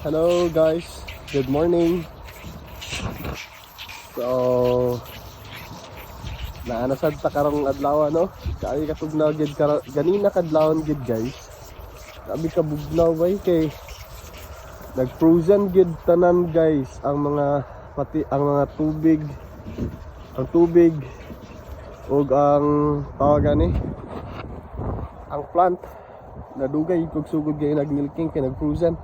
Hello guys, good morning. So, naanasad ta karong adlaw no? Kaya katugnaw gid kara ganina kadlawon gid guys. Sabi ka bugnaw bay kay nag-frozen gid tanan guys ang mga pati ang mga tubig ang tubig ug ang tawagan ni ang plant nadugay kog sugod kay nagmilking kay nag-frozen.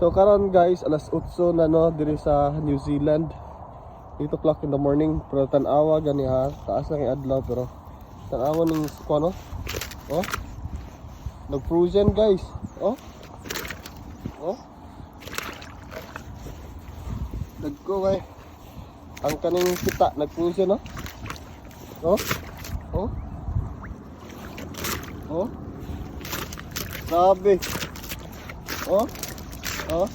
So karon guys, alas 8 na no diri sa New Zealand. 8 o'clock in the morning, pero tanawa gani ha, taas na kay adlaw pero tanawa ning kuno. Oh. Nag-frozen guys. Oh. Oh. Dagko kay ang kaning kita nag-frozen no. Oh. Oh. Oh. Grabe. Oh. Oh.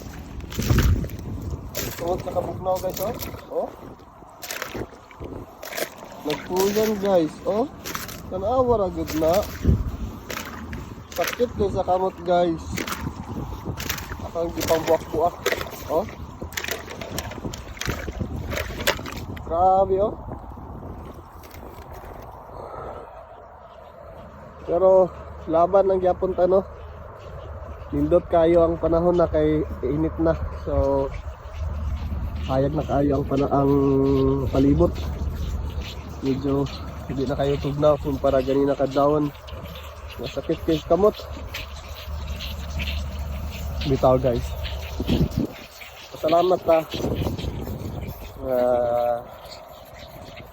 Tuot sa kabugnaw guys, oh. Oh. Nagpuyan guys, oh. Tanawa ra gud na. Sakit kay sa kamot guys. Akang gipambuak-buak. Oh. Grabe, oh. Pero laban ng gyapon ta no. Nindot kayo ang panahon na kay init na. So hayag na kayo ang pana ang palibot. Medyo hindi na kayo tugnaw kung para ganina kadlawon. Masakit kay kamot. Bitaw guys. Salamat ta. Uh,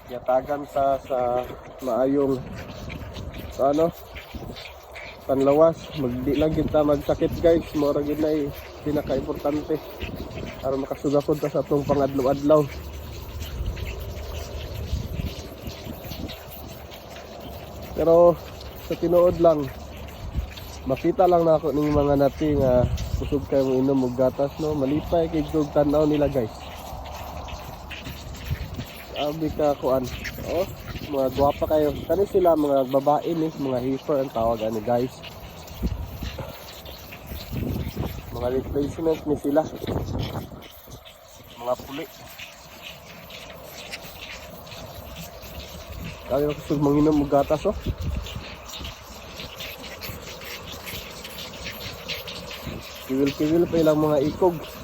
yatagan sa sa maayong sa ano panlawas. Magdi lang kita magsakit guys. Mora gid na eh, pinaka-importante para makasugakod ta sa atong pangadlaw-adlaw. Pero sa tinuod lang makita lang na ako ning mga nati nga kusog kayo mo inom og gatas no? Malipay kay tanaw nila guys Sabi ka kuan. Oh, mga gwapa kayo. Kani sila mga babae ni, mga heifer ang tawag ani guys. Mga replacement ni sila. Mga puli. Kaya ko kusog manginom og gatas oh. Kiwil-kiwil pa ilang mga ikog.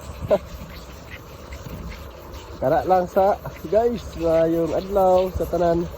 Kara lang sa guys, yung adlaw sa tanan.